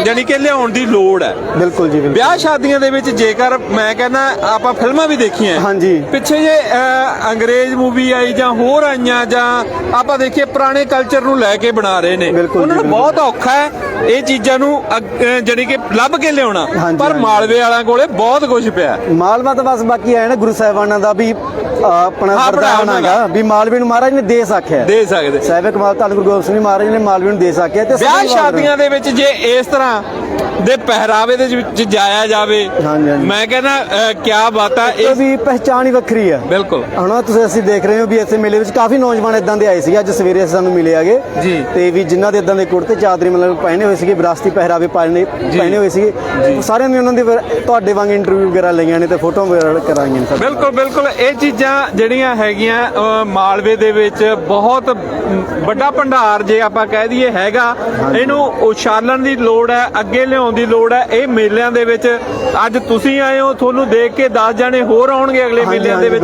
F: ਜਾਨੀ ਕਿ ਲਿਆਉਣ ਦੀ ਲੋੜ ਹੈ।
G: ਬਿਲਕੁਲ ਜੀ
F: ਵਿਆਹ ਸ਼ਾਦੀਆਂ ਦੇ ਵਿੱਚ ਜੇਕਰ ਮੈਂ ਕਹਿੰਦਾ ਆਪਾਂ ਫਿਲਮਾਂ ਵੀ ਦੇਖੀਆਂ
G: ਹਾਂਜੀ।
F: ਪਿੱਛੇ ਜੇ ਅੰਗਰੇਜ਼ ਮੂਵੀ ਆਈ ਜਾਂ ਹੋਰ ਆਈਆਂ ਜਾਂ ਆਪਾਂ ਦੇਖੀਏ ਪੁਰਾਣੇ ਕਲਚਰ ਨੂੰ ਲੈ ਕੇ ਬਣਾ ਰਹੇ ਨੇ।
G: ਬਿਲਕੁਲ
F: ਉਹਨਾਂ ਨੂੰ ਬਹੁਤ ਔਖਾ ਹੈ। ਇਹ ਚੀਜ਼ਾਂ ਨੂੰ ਜਾਣੀ ਕਿ ਲੱਭ ਕੇ ਲਿਆਉਣਾ। ਪਰ। ਮਾਲਵੇ ਵਾਲਿਆਂ ਕੋਲੇ ਬਹੁਤ ਕੁਝ ਪਿਆ।
G: ਮਾਲਵਾ ਤਾਂ ਬਸ ਬਾਕੀ ਆਇਆ ਨਾ ਗੁਰੂ ਸਾਹਿਬਾਨਾਂ ਦਾ ਵੀ ਆਪਣਾ ਵਰਦਾਨ ਹੈਗਾ। ਵੀ ਮਾਲਵੇ ਨੂੰ ਮਹਾਰਾਜ ਨੇ ਦੇਸ ਆਖਿਆ
F: ਦੇ ਸਕਦੇ।
G: ਸਾਹਿਬ ਕਮਾਲ ਧੰਨ ਗੁਰੂ ਗੋਬਿੰਦ ਸਿੰਘ ਮਹਾਰਾਜ ਨੇ ਮਾਲਵੇ ਨੂੰ ਦੇਸ ਆਖਿਆ ਤੇ
F: ਵਿਆਹ ਸ਼ਾਦੀਆਂ ਦੇ ਵਿੱਚ ਜੇ ਇਸ ਤਰ੍ਹਾਂ ਦੇ ਪਹਿਰਾਵੇ ਦੇ ਵਿੱਚ ਜਾਇਆ ਜਾਵੇ। ਮੈਂ ਕਹਿੰਦਾ ਕੀ ਬਾਤ ਹੈ
G: ਇਹ ਵੀ ਪਹਿਚਾਣ ਹੀ ਵੱਖਰੀ ਆ।
F: ਬਿਲਕੁਲ।
G: ਹੁਣ ਤੁਸੀਂ ਅਸੀਂ ਦੇਖ ਰਹੇ ਹੋ ਵੀ ਇੱਥੇ ਮੇਲੇ ਵਿੱਚ ਕਾਫੀ ਨੌਜਵਾਨ ਇਦਾਂ ਦੇ ਆਏ ਸੀਗੇ ਅੱਜ ਸਵੇਰੇ ਸਾਨੂੰ ਮਿਲੇ ਆਗੇ।
F: ਜੀ।
G: ਤੇ ਵੀ ਜਿਨ੍ਹਾਂ ਦੇ ਇਦਾਂ ਦੇ ਕੁੜਤੇ ਚਾਦਰੇ ਮਤਲਬ ਪਹਿਨੇ ਹੋਏ ਸੀਗੇ ਵਿਰਾਸਤੀ ਪਹਿਰਾਵੇ ਪਾਣੇ ਪਹਿਨੇ ਹੋਏ ਸੀਗੇ। ਸਾਰਿਆਂ ਨੇ ਉਹਨਾਂ ਦੀ ਤੁਹਾਡੇ ਵਾਂਗ ਇੰਟਰਵਿਊ ਵਗੈਰਾ ਲਈਆਂ ਨੇ ਤੇ ਫੋਟੋ ਵਗੈਰਾ ਕਰਾਈਆਂ ਨੇ
F: ਬਿਲਕੁਲ ਬਿਲਕੁਲ। ਇਹ ਚੀਜ਼ਾਂ ਜਿਹੜੀਆਂ ਹੈਗੀਆਂ ਮਾਲਵੇ ਦੇ ਵਿੱਚ ਬਹੁਤ ਵੱਡਾ ਭੰਡਾਰ ਜੇ ਆਪਾਂ ਕਹਿ ਦਈਏ ਹੈਗਾ। ਇਹਨੂੰ ਉਛਾਲਣ ਦੀ ਲੋੜ ਹੈ ਅੱਗੇ ਲਿਆਉਣ ਦੀ ਲੋੜ ਹੈ। ਇਹ ਮੇਲਿਆਂ ਦੇ ਵਿੱਚ ਅੱਜ ਤੁਸੀਂ ਆਏ ਹੋ ਤੁਹਾਨੂੰ ਦੇਖ ਕੇ 10 ਜਾਣੇ ਹੋਰ ਆਉਣਗੇ ਅਗਲੇ ਮੇਲਿਆਂ ਦੇ ਵਿੱਚ।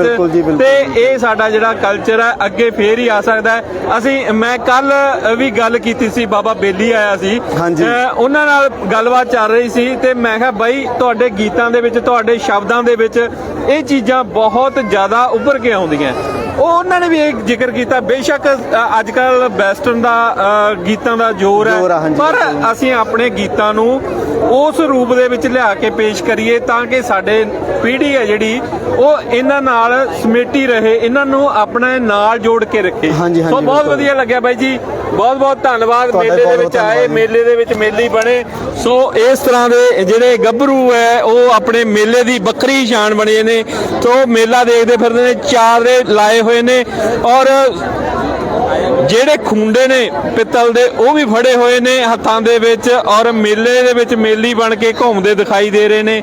F: ਤੇ ਇਹ ਸਾਡਾ ਜਿਹੜਾ ਕਲਚਰ ਹੈ ਅੱਗੇ ਫੇਰ ਹੀ ਆ ਸਕਦਾ ਅਸੀਂ ਮੈਂ ਕੱਲ ਵੀ ਗੱਲ ਕੀਤੀ ਸੀ ਬਾਬਾ ਬੇਲੀ ਆਇਆ ਸੀ। ਉਹਨਾਂ ਨਾਲ ਗੱਲਬਾਤ ਚੱਲ ਰਹੀ ਸੀ ਤੇ ਮੈਂ ਕਿਹਾ ਬਾਈ ਤੁਹਾਡੇ ਗੀਤਾਂ ਦੇ ਵਿੱਚ ਤੁਹਾਡੇ ਸ਼ਬਦਾਂ ਦੇ ਵਿੱਚ ਇਹ ਚੀਜ਼ਾਂ ਬਹੁਤ ਜ਼ਿਆਦਾ ਉੱਭਰ ਕੇ ਆਉਂਦੀਆਂ। ਉਹ ਉਹਨਾਂ ਨੇ ਵੀ ਇਹ ਜ਼ਿਕਰ ਕੀਤਾ ਬੇਸ਼ੱਕ ਅੱਜ ਕੱਲ ਵੈਸਟਰਨ ਦਾ ਗੀਤਾਂ ਦਾ ਜ਼ੋਰ ਹੈ ਪਰ। ਅਸੀਂ ਆਪਣੇ ਗੀਤਾਂ ਨੂੰ ਉਸ ਰੂਪ ਦੇ ਵਿੱਚ ਲਿਆ ਕੇ ਪੇਸ਼ ਕਰੀਏ ਤਾਂ ਕਿ ਸਾਡੇ ਪੀੜ੍ਹੀ ਹੈ ਜਿਹੜੀ ਉਹ ਇਹਨਾਂ ਨਾਲ ਸਮੇਟੀ ਰਹੇ ਇਹਨਾਂ ਨੂੰ ਆਪਣੇ ਨਾਲ ਜੋੜ ਕੇ ਰੱਖੇ। ਸੋ ਬਹੁਤ। ਵਧੀਆ ਲੱਗਿਆ ਬਾਈ ਜੀ। ਬਹੁਤ ਬਹੁਤ ਧੰਨਵਾਦ। ਮੇਲੇ ਦੇ ਵਿੱਚ ਆਏ। ਮੇਲੇ ਦੇ ਵਿੱਚ ਮੇਲੀ ਬਣੇ। ਸੋ ਇਸ ਤਰ੍ਹਾਂ ਦੇ ਜਿਹੜੇ ਗੱਭਰੂ ਹੈ ਉਹ ਆਪਣੇ ਮੇਲੇ ਦੀ ਵੱਖਰੀ ਸ਼ਾਨ ਬਣੇ ਨੇ। ਸੋ ਮੇਲਾ ਦੇਖਦੇ ਫਿਰਦੇ ਨੇ ਚਾਰੇ ਲਾਏ ਹੋਏ ਨੇ। ਔਰ ਜਿਹੜੇ ਖੁੰਡੇ ਨੇ ਪਿੱਤਲ ਦੇ, ਉਹ ਵੀ ਫੜੇ ਹੋਏ ਨੇ ਹੱਥਾਂ ਦੇ ਵਿੱਚ ਔਰ ਮੇਲੇ ਦੇ ਵਿੱਚ ਮੇਲੀ ਬਣ ਕੇ ਘੁੰਮਦੇ ਦਿਖਾਈ ਦੇ ਰਹੇ ਨੇ।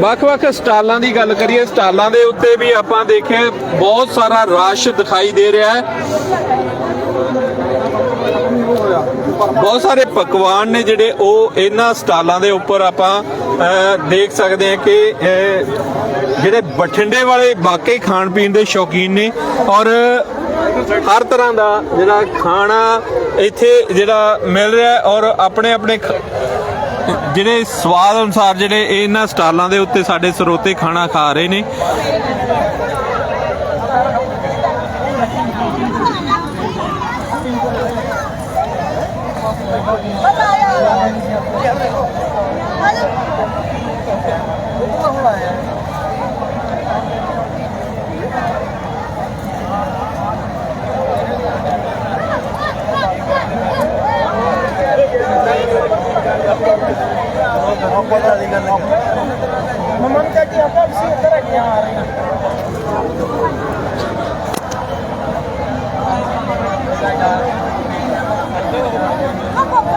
F: ਵੱਖ-ਵੱਖ ਸਟਾਲਾਂ ਦੀ ਗੱਲ ਕਰੀਏ, ਸਟਾਲਾਂ ਦੇ ਉੱਤੇ ਵੀ ਆਪਾਂ ਦੇਖਿਆ ਬਹੁਤ ਸਾਰਾ ਰਸ਼ ਦਿਖਾਈ ਦੇ ਰਿਹਾ ਹੈ। ਬਹੁਤ ਸਾਰੇ ਪਕਵਾਨ ਨੇ ਜਿਹੜੇ ਉਹ ਇਹਨਾਂ ਸਟਾਲਾਂ ਦੇ ਉੱਪਰ ਆਪਾਂ ਦੇਖ ਸਕਦੇ ਹਾਂ ਕਿ ਜਿਹੜੇ ਬਠਿੰਡੇ ਵਾਲੇ ਵਾਕਈ ਖਾਣ ਪੀਣ ਦੇ ਸ਼ੌਕੀਨ ਨੇ ਔਰ ਹਰ ਤਰ੍ਹਾਂ ਦਾ ਜਿਹੜਾ ਖਾਣਾ ਇੱਥੇ ਜਿਹੜਾ ਮਿਲ ਰਿਹਾ ਔਰ ਆਪਣੇ ਆਪਣੇ ਜਿਹੜੇ ਸਵਾਦ ਅਨੁਸਾਰ ਜਿਹੜੇ ਇਹਨਾਂ ਸਟਾਲਾਂ ਦੇ ਉੱਤੇ ਸਾਡੇ ਸਰੋਤੇ ਖਾਣਾ ਖਾ ਰਹੇ ਨੇ।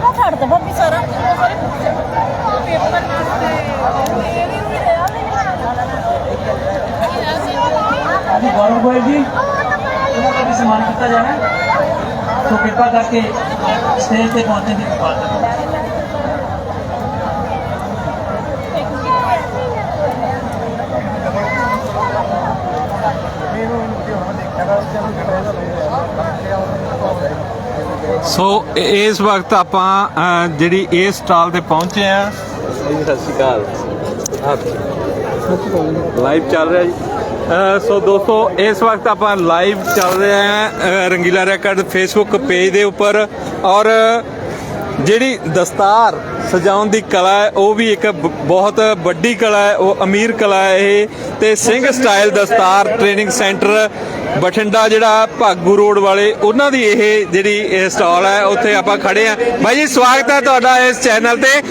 H: ਨਾ ਛੱਡ ਦੇ ਭਾਬੀ ਸਾਰਾ
I: ਜੀ ਗੌਰਵ ਗੋਇਲ ਜੀ ਇਹਨਾਂ ਦਾ ਵੀ ਸਨਮਾਨ ਕੀਤਾ ਜਾਣਾ ਹੈ। ਸੋ ਕਿਰਪਾ ਕਰਕੇ ਸਟੇਜ ਤੇ ਪਹੁੰਚਣ ਦੀ ਕਿਰਪਾ ਕਰੋ
F: ਸੋ ਇਸ ਵਕਤ ਆਪਾਂ ਜਿਹੜੀ ਇਸ ਸਟਾਲ ਤੇ ਪਹੁੰਚੇ ਆ ਸਤਿ ਸ਼੍ਰੀ ਅਕਾਲ ਲਾਈਵ ਚੱਲ ਰਿਹਾ ਜੀ। ਸੋ ਦੋਸਤੋ ਇਸ ਵਕਤ ਆਪਾਂ ਲਾਈਵ ਚੱਲ ਰਹੇ ਹਾਂ ਰੰਗੀਲਾ ਰੈਕਡ ਫੇਸਬੁੱਕ ਪੇਜ ਦੇ ਉੱਪਰ। ਔਰ ਜਿਹੜੀ ਦਸਤਾਰ ਸਜਾਉਣ ਦੀ ਕਲਾ ਹੈ ਉਹ ਵੀ ਇੱਕ ਬਹੁਤ ਵੱਡੀ ਕਲਾ ਹੈ ਉਹ ਅਮੀਰ ਕਲਾ ਹੈ ਇਹ। ਤੇ Singh style Dastar training centre Bathinda ਜਿਹੜਾ ਭਾਗੂ ਰੋਡ ਵਾਲੇ ਉਹਨਾਂ ਦੀ ਇਹ ਜਿਹੜੀ ਸਟਾਲ ਹੈ ਉੱਥੇ ਆਪਾਂ ਖੜੇ ਆ ਬਾਈ ਜੀ ਸਵਾਗਤ ਹੈ ਤੁਹਾਡਾ ਇਸ ਚੈਨਲ ਤੇ।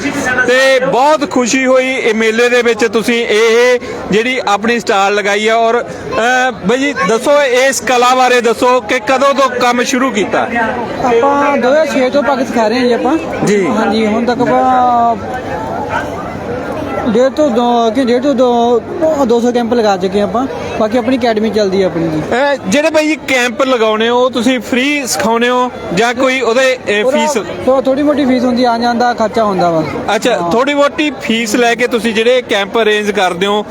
F: ਤੇ ਬਹੁਤ ਖੁਸ਼ੀ ਹੋਈ ਇਹ ਮੇਲੇ ਦੇ ਵਿੱਚ ਤੁਸੀਂ ਇਹ ਜਿਹੜੀ ਆਪਣੀ ਸਟਾਲ ਲਗਾਈ ਹੈ ਔਰ ਬਾਈ ਜੀ ਦੱਸੋ ਇਸ ਕਲਾ ਬਾਰੇ ਦੱਸੋ ਕਿ ਕਦੋਂ ਤੋਂ ਕੰਮ ਸ਼ੁਰੂ ਕੀਤਾ?
J: ਆਪਾਂ 2006 ਤੋਂ ਪੱਗ ਸਿਖਾ ਰਹੇ ਹਾਂ ਜੀ ਆਪਾਂ।
F: ਜੀ।
J: ਹਾਂਜੀ ਹੁਣ ਤੱਕ ਆਪਾਂ ਡੇਢ ਤੋਂ ਦੋ ਕਿ ਡੇਢ ਤੋਂ ਦੋ 200 ਕੈਂਪ ਲਗਾ ਚੁੱਕੇ ਆਪਾਂ ਬਾਕੀ ਆਪਣੀ ਅਕੈਡਮੀ ਚੱਲਦੀ ਹੈ ਆਪਣੀ ਜੀ।
F: ਜਿਹੜੇ ਬਾਈ ਕੈਂਪ ਲਗਾਉਣੇ ਹੋ ਤੁਸੀਂ ਫ੍ਰੀ ਸਿਖਾਉਨੇ ਹੋ ਜਾਂ ਕੋਈ ਉਹਦੇ ਫੀਸ
J: ਥੋੜੀ ਮੋਟੀ ਫੀਸ ਹੁੰਦੀ ਆ ਜਾਣ ਦਾ ਖਰਚਾ ਹੁੰਦਾ ਵਾ।
F: ਅੱਛਾ ਥੋੜੀ ਬਹੁਤੀ ਫੀਸ ਲੈ ਕੇ ਤੁਸੀਂ ਜਿਹੜੇ ਕੈਂਪ ਅਰੇਂਜ ਕਰਦੇ ਹੋ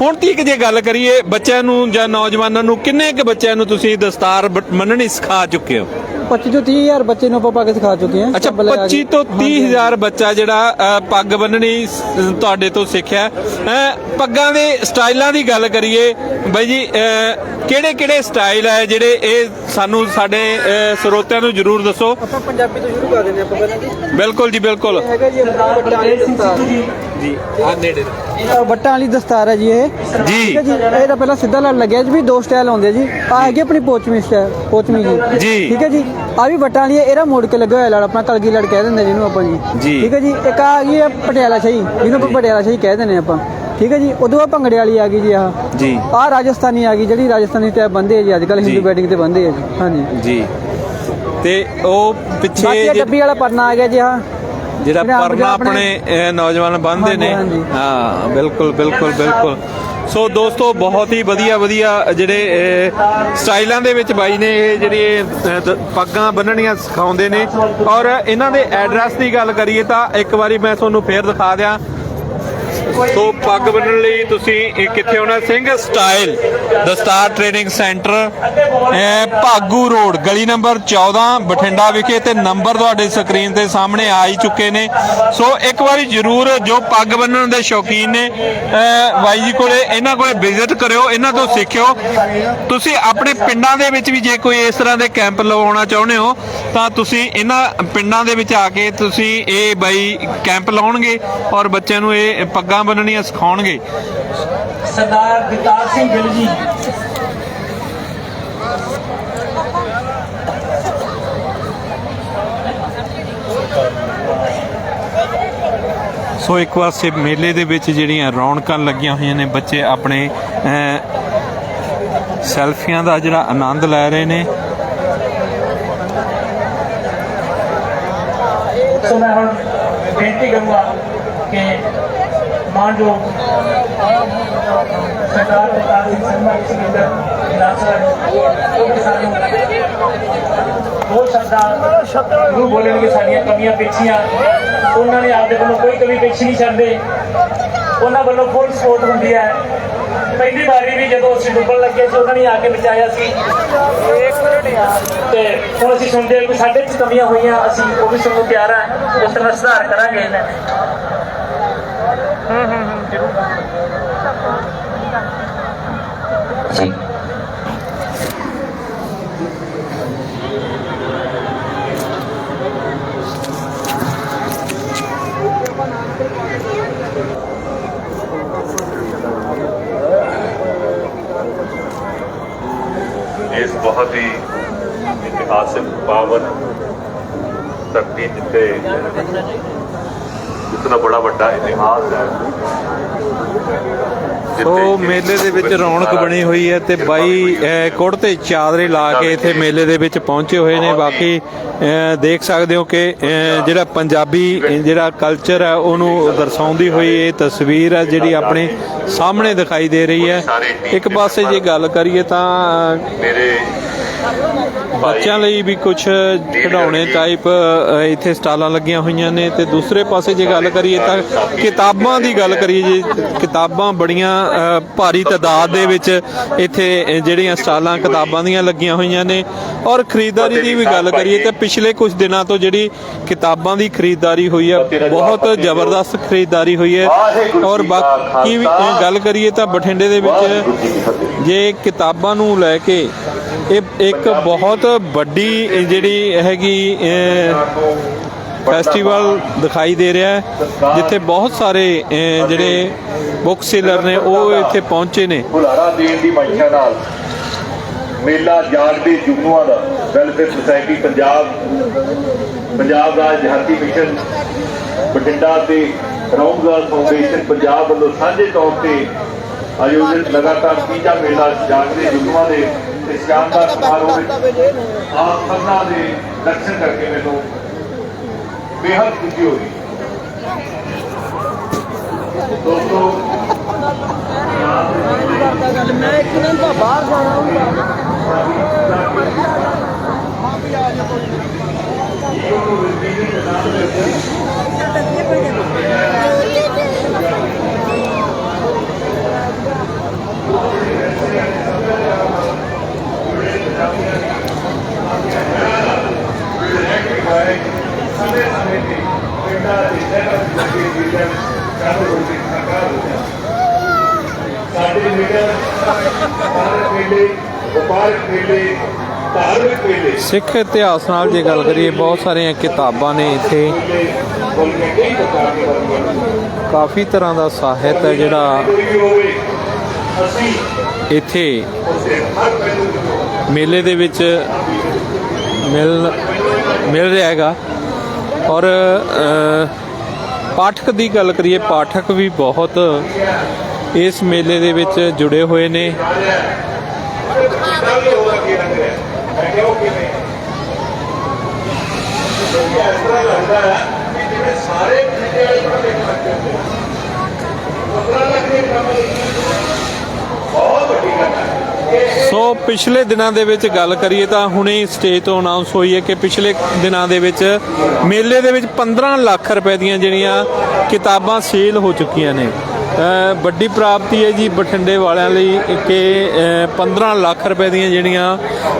F: ਹੁਣ ਤੀਕ ਜੇ ਗੱਲ ਕਰੀਏ ਬੱਚਿਆਂ ਨੂੰ ਜਾਂ ਨੌਜਵਾਨਾਂ ਨੂੰ ਕਿੰਨੇ ਕੁ ਬੱਚਿਆਂ ਨੂੰ ਤੁਸੀਂ ਦਸਤਾਰ ਬ- ਮੰਨਣੀ ਸਿਖਾ ਚੁੱਕੇ ਹੋ?
J: 25 ਤੋਂ 30 ਹਜ਼ਾਰ ਬੱਚੇ ਨੂੰ ਆਪਾਂ ਪੱਗ ਸਿਖਾ ਚੁੱਕੇ ਹਾਂ।
F: ਅੱਛਾ
J: ਸਭ ਲਗਾ ਕੇ।
F: 25 ਤੋਂ 30
J: ਹਾਂਜੀ।
F: ਹਜ਼ਾਰ ਬੱਚਾ ਜਿਹੜਾ ਪੱਗ ਬੰਨਣੀ ਤੁਹਾਡੇ ਤੋਂ ਸਿੱਖਿਆ ਪੱਗਾਂ ਦੇ ਸਟਾਈਲਾਂ ਦੀ ਗੱਲ ਕਰੀਏ ਬਾਈ ਜੀ ਕਿਹੜੇ ਕਿਹੜੇ ਸਟਾਈਲ ਹੈ ਜਿਹੜੇ ਇਹ ਸਾਨੂੰ ਸਾਡੇ ਸਰੋਤਿਆਂ ਨੂੰ ਜਰੂਰ ਦੱਸੋ?
J: ਆਪਾਂ ਪੰਜਾਬੀ ਤੋਂ ਸ਼ੁਰੂ ਕਰ ਦਿੰਦੇ ਆਪਾਂ ਪਹਿਲਾਂ ਜੀ।
F: ਬਿਲਕੁਲ ਜੀ ਬਿਲਕੁਲ।
J: ਹੈਗਾ ਜੀ ਵਾਲੀ ਦਸਤਾਰ
F: ਜੀ ਆ ਨੇੜੇ
J: ਇਹ ਵੱਟਾਂ ਵਾਲੀ ਦਸਤਾਰ ਹੈ ਜੀ ਇਹ।
F: ਜੀ।
J: ਠੀਕ ਹੈ ਜੀ ਇਹ ਤਾਂ ਪਹਿਲਾਂ ਸਿੱਧਾ ਲੜ ਲੱਗਿਆ ਜੀ ਵੀ ਦੋ ਸਟਾਈਲ ਆਉਂਦੇ ਜੀ। ਆ ਹੈਗੀ ਆਪਣੀ ਪੋਚਮੀ ਸਟਾਈਲ ਪੋਚਮੀ ਜੀ।
F: ਜੀ।
J: ਠੀਕ ਹੈ ਜੀ ਆ ਵੀ ਵੱਟਾਂ ਵਾਲੀ ਹੈ ਇਹਦਾ ਮੋੜ ਕੇ ਲੱਗਿਆ ਹੋਇਆ ਲੜ ਆਪਣਾ ਕਲਗੀ ਲੜ ਕਹਿ ਦਿੰਦੇ ਜਿਹਨੂੰ ਆਪਾਂ ਜੀ।
F: ਜੀ।
J: ਠੀਕ ਹੈ ਜੀ ਇੱਕ ਆ ਗਈ ਹੈ ਪਟਿਆਲਾ ਸ਼ਾਹੀ ਜਿਹਨੂੰ ਆਪਾਂ ਪਟਿਆਲਾ ਸ਼ਾਹੀ ਕਹਿ ਦਿੰਦੇ ਆਪਾਂ। ਠੀਕ ਹੈ ਜੀ ਉਦੋਂ ਬਾਅਦ ਭੰਗੜੇ ਵਾਲੀ ਆ ਗਈ ਜੀ ਆਹ।
F: ਜੀ।
J: ਆ ਰਾਜਸਥਾਨੀ ਆ ਗਈ ਜਿਹੜੀ ਰਾਜਸਥਾਨੀ ਤੇ ਬੰਦੇ ਆ ਜੀ ਅੱਜ ਕੱਲ
F: ਜੀ।
J: ਹਿੰਦੂ ਵੈਡਿੰਗ ਤੇ ਬੰਦੇ ਆ ਜੀ। ਹਾਂਜੀ।
F: ਜੀ। ਤੇ ਉਹ ਪਿੱਛੇ
J: ਬਾਕੀ
F: ਜੇ-
J: ਡੱਬੀ ਵਾਲਾ ਪਰਨਾ ਆ ਗਿਆ ਜੀ ਆਹ।
F: ਜਿਹੜਾ ਪਰਨਾ
J: ਆਪਣੇ-
F: ਨੌਜਵਾਨ ਬੰਨਦੇ ਨੇ। ਹਾਂ ਬਿਲਕੁਲ ਬਿਲਕੁਲ ਬਿਲਕੁਲ। ਸੋ ਦੋਸਤੋ ਬਹੁਤ ਹੀ ਵਧੀਆ ਵਧੀਆ ਜਿਹੜੇ ਸਟਾਈਲਾਂ ਦੇ ਵਿੱਚ ਬਾਈ ਨੇ ਇਹ ਜਿਹੜੀ ਪੱਗਾਂ ਬੰਨਣੀਆਂ ਸਿਖਾਉਂਦੇ ਨੇ। ਔਰ ਇਹਨਾਂ ਦੇ ਐਡਰੈਸ ਦੀ ਗੱਲ ਕਰੀਏ ਤਾਂ ਇੱਕ ਵਾਰੀ ਮੈਂ ਤੁਹਾਨੂੰ ਫੇਰ ਦਿਖਾ ਦਿਆਂ। ਸੋ ਪੱਗ ਬੰਨਣ ਲਈ ਤੁਸੀਂ ਇਹ ਕਿੱਥੇ ਆਉਣਾ? Singh style Dastar training centre Bhagu road, ਗਲੀ ਨੰਬਰ 14 ਬਠਿੰਡਾ ਵਿਖੇ ਤੇ ਨੰਬਰ ਤੁਹਾਡੇ ਸਕਰੀਨ ਤੇ ਸਾਹਮਣੇ ਆ ਹੀ ਚੁੱਕੇ ਨੇ। ਸੋ ਇੱਕ ਵਾਰੀ ਜਰੂਰ ਜੋ ਪੱਗ ਬੰਨਣ ਦੇ ਸ਼ੌਕੀਨ ਨੇ ਬਾਈ ਜੀ ਕੋਲੇ, ਇਹਨਾਂ ਕੋਲੇ ਵਿਜ਼ਿਟ ਕਰਿਓ, ਇਹਨਾਂ ਤੋਂ ਸਿੱਖਿਓ। ਤੁਸੀਂ ਆਪਣੇ ਪਿੰਡਾਂ ਦੇ ਵਿੱਚ ਵੀ ਜੇ ਕੋਈ ਇਸ ਤਰ੍ਹਾਂ ਦੇ ਕੈਂਪ ਲਵਾਉਣਾ ਚਾਹੁੰਦੇ ਹੋ, ਤਾਂ ਤੁਸੀਂ ਇਹਨਾਂ ਪਿੰਡਾਂ ਦੇ ਵਿੱਚ ਆ ਕੇ ਤੁਸੀਂ ਇਹ ਬਾਈ ਕੈਂਪ ਲਾਉਣਗੇ ਔਰ ਬੱਚਿਆਂ ਨੂੰ ਇਹ ਪੱਗਾਂ ਬੰਨਣੀਆਂ ਸਿਖਾਉਣਗੇ।
I: ਸਰਦਾਰ ਦਿਤਾਰ ਸਿੰਘ ਗਿੱਲ ਜੀ।
F: ਸੋ ਇੱਕ ਪਾਸੇ ਮੇਲੇ ਦੇ ਵਿੱਚ ਜਿਹੜੀਆਂ ਰੌਣਕਾਂ ਲੱਗੀਆਂ ਹੋਈਆਂ ਨੇ ਬੱਚੇ ਆਪਣੇ ਸੈਲਫੀਆਂ ਦਾ ਜਿਹੜਾ ਆਨੰਦ ਲੈ ਰਹੇ ਨੇ।
I: ਸੋ ਮੈਂ ਹੁਣ ਬੇਨਤੀ ਕਰੂੰਗਾ ਕਿ ਮਾਨਯੋਗ ਸਰਦਾਰ ਦਿਤਾਰ ਸਿੰਘ ਸੰਧਵਾ ਜੀ ਕਿਉਂਕਿ ਸਾਨੂੰ ਦੋ ਸ਼ਬਦਾਂ ਨੂੰ ਬੋਲਣਗੇ ਸਾਡੀਆਂ ਕਮੀਆਂ ਪੇਛੀਆਂ ਉਹਨਾਂ ਨੇ ਆਪਦੇ ਵੱਲੋਂ ਕੋਈ ਕਮੀ ਪੇਛੀ ਨਹੀਂ ਛੱਡਦੇ। ਉਹਨਾਂ ਵੱਲੋਂ ਫੁੱਲ ਸਪੋਰਟ ਹੁੰਦੀ ਹੈ। ਪਹਿਲੀ ਵਾਰੀ ਵੀ ਜਦੋਂ ਅਸੀਂ ਡੁੱਬਣ ਲੱਗੇ ਸੀ, ਉਹਨਾਂ ਨੇ ਆ ਕੇ ਬਚਾਇਆ ਸੀ। ਤੇ ਹੁਣ ਅਸੀਂ ਸੁਣਦੇ ਹਾਂ ਕਿ ਸਾਡੇ ਵਿੱਚ ਕਮੀਆਂ ਹੋਈਆਂ, ਅਸੀਂ ਉਹ ਵੀ ਸੁਣਨ ਪਿਆਰ ਹੈ। ਉਸ ਤਰ੍ਹਾਂ ਸੁਧਾਰ ਕਰਾਂਗੇ ਇਹਨਾਂ ਜੀ
E: ਇਸ ਬਹੁਤ ਹੀ ਇਤਿਹਾਸਿਕ ਪਾਵਨ ਧਰਤੀ ਇਤਨਾ ਬੜਾ ਵੱਡਾ ਇਤਿਹਾਸ ਹੈ।
F: ਸੋ ਮੇਲੇ ਦੇ ਵਿੱਚ ਰੌਣਕ ਬਣੀ ਹੋਈ ਹੈ ਤੇ ਬਾਈ ਕੁੜਤੇ ਚਾਦਰੇ ਲਾ ਕੇ ਇੱਥੇ ਮੇਲੇ ਦੇ ਵਿੱਚ ਪਹੁੰਚੇ ਹੋਏ ਨੇ। ਬਾਕੀ ਦੇਖ ਸਕਦੇ ਹੋ ਕਿ ਜਿਹੜਾ ਪੰਜਾਬੀ ਜਿਹੜਾ ਕਲਚਰ ਹੈ ਉਹਨੂੰ ਦਰਸਾਉਂਦੀ ਹੋਈ ਇਹ ਤਸਵੀਰ ਹੈ ਜਿਹੜੀ ਆਪਣੇ ਸਾਹਮਣੇ ਦਿਖਾਈ ਦੇ ਰਹੀ ਹੈ। ਇੱਕ ਪਾਸੇ ਜੇ ਗੱਲ ਕਰੀਏ ਤਾਂ
E: ਮੇਰੇ
F: ਬੱਚਿਆਂ ਲਈ ਵੀ ਕੁਝ ਖਿਡੌਣੇ ਟਾਈਪ ਇੱਥੇ ਸਟਾਲਾਂ ਲੱਗੀਆਂ ਹੋਈਆਂ ਨੇ ਤੇ ਦੂਸਰੇ ਪਾਸੇ ਜੇ ਗੱਲ ਕਰੀਏ ਤਾਂ ਕਿਤਾਬਾਂ ਦੀ ਗੱਲ ਕਰੀਏ ਜੇ, ਕਿਤਾਬਾਂ ਬੜੀਆਂ ਭਾਰੀ ਤਾਦਾਦ ਦੇ ਵਿੱਚ ਇੱਥੇ ਜਿਹੜੀਆਂ ਸਟਾਲਾਂ ਕਿਤਾਬਾਂ ਦੀਆਂ ਲੱਗੀਆਂ ਹੋਈਆਂ ਨੇ। ਔਰ ਖਰੀਦਦਾਰੀ ਦੀ ਵੀ ਗੱਲ ਕਰੀਏ ਤਾਂ ਪਿਛਲੇ ਕੁਝ ਦਿਨਾਂ ਤੋਂ ਜਿਹੜੀ ਕਿਤਾਬਾਂ ਦੀ ਖਰੀਦਦਾਰੀ ਹੋਈ ਹੈ ਬਹੁਤ ਜ਼ਬਰਦਸਤ ਖਰੀਦਦਾਰੀ ਹੋਈ ਹੈ। ਔਰ ਬਾਕੀ ਵੀ ਗੱਲ ਕਰੀਏ ਤਾਂ ਬਠਿੰਡੇ ਦੇ ਵਿੱਚ ਜੇ ਕਿਤਾਬਾਂ ਨੂੰ ਲੈ ਕੇ ਇਹ ਇੱਕ ਬਹੁਤ ਵੱਡੀ ਜਿਹੜੀ ਹੈਗੀ ਫੈਸਟੀਵਲ ਦਿਖਾਈ ਦੇ ਰਿਹਾ ਹੈ, ਜਿੱਥੇ ਬਹੁਤ ਸਾਰੇ ਜਿਹੜੇ ਬੁੱਕ ਸੇਲਰ ਨੇ, ਉਹ ਇੱਥੇ ਪਹੁੰਚੇ ਨੇ।
E: ਬੁਲਾਰਾ ਦੇਣ ਦੀ ਮੰਸ਼ਾ ਨਾਲ ਮੇਲਾ ਜਾਗਦੇ ਜੁਗਨੂਆਂ ਦਾ ਵੈਲਫੇਅਰ ਸੁਸਾਇਟੀ ਪੰਜਾਬ ਪੰਜਾਬ ਰਾਜ ਦਿਹਾਤੀ ਮਿਸ਼ਨ ਬਠਿੰਡਾ ਤੇ ਰੌਂਗਗਾਲ ਫਾਊਂਡੇਸ਼ਨ ਪੰਜਾਬ ਵੱਲੋਂ ਸਾਂਝੇ ਤੌਰ ਤੇ ਆਯੋਜਿਤ ਲਗਾਤਾਰ ਤੀਜਾ ਮੇਲਾ ਜਾਗਦੇ ਜੁਗਨੂਆਂ ਦੇ ਤੇ ਸ਼ਾਨਦਾਰ ਸਮਾਰੋਹ ਵਿੱਚ ਆਪ ਸਭਨਾਂ ਦੇ ਦਰਸ਼ਨ ਕਰਕੇ ਮੈਨੂੰ ਬੇਹੱਦ ਖੁਸ਼ੀ ਹੋਈ। ਦੋਸਤੋ ਸਮੇਂ ਸਮੇਂ ਤੇ ਪਿੰਡਾਂ ਦੇ ਸ਼ਹਿਰਾਂ ਦੇ ਲੱਗੇ ਲੀਡਰ ਚਾਲੂ ਹੋ ਕੇ ਸਰਕਾਰ ਹੋ ਗਿਆ ਸਾਡੇ ਲੀਡਰ ਵਪਾਰਕ ਮੇਲੇ ਵਪਾਰਕ ਮੇਲੇ ਧਾਰਮਿਕ ਮੇਲੇ
F: ਸਿੱਖ ਇਤਿਹਾਸ ਨਾਲ ਜੇ ਗੱਲ ਕਰੀਏ, ਬਹੁਤ ਸਾਰੀਆਂ ਕਿਤਾਬਾਂ ਨੇ ਇੱਥੇ। ਕਾਫੀ ਤਰ੍ਹਾਂ ਦਾ ਸਾਹਿਤ ਹੈ ਜਿਹੜਾ ਇੱਥੇ ਮੇਲੇ ਦੇ ਵਿੱਚ ਮਿਲ ਮਿਲ ਰਿਹਾ ਹੈਗਾ। ਔਰ ਪਾਠਕ ਦੀ ਗੱਲ ਕਰੀਏ, ਪਾਠਕ ਵੀ ਬਹੁਤ ਇਸ ਮੇਲੇ ਦੇ ਵਿੱਚ ਜੁੜੇ ਹੋਏ ਨੇ।
E: ਬਹੁਤ ਵੱਡੀ ਗੱਲ ਹੈ।
F: ਸੋ ਪਿਛਲੇ ਦਿਨਾਂ ਦੇ ਵਿੱਚ ਗੱਲ ਕਰੀਏ ਤਾਂ ਹੁਣੇ ਸਟੇਜ ਤੋਂ ਅਨਾਉਂਸ ਹੋਈ ਹੈ ਕਿ ਪਿਛਲੇ ਦਿਨਾਂ ਦੇ ਵਿੱਚ ਮੇਲੇ ਦੇ ਵਿੱਚ 15 ਲੱਖ ਰੁਪਏ ਦੀਆਂ ਜਿਹੜੀਆਂ ਕਿਤਾਬਾਂ ਸੇਲ ਹੋ ਚੁੱਕੀਆਂ ਨੇ। ਵੱਡੀ ਪ੍ਰਾਪਤੀ ਹੈ ਜੀ ਬਠਿੰਡੇ ਵਾਲਿਆਂ ਲਈ ਕਿ ਅ, 15 ਲੱਖ ਰੁਪਏ ਦੀਆਂ ਜਿਹੜੀਆਂ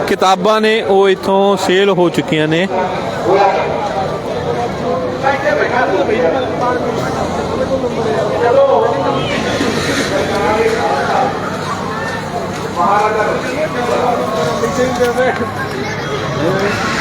F: ਕਿਤਾਬਾਂ ਨੇ ਉਹ ਇੱਥੋਂ ਸੇਲ ਹੋ ਚੁੱਕੀਆਂ ਨੇ। Ik denk dat we.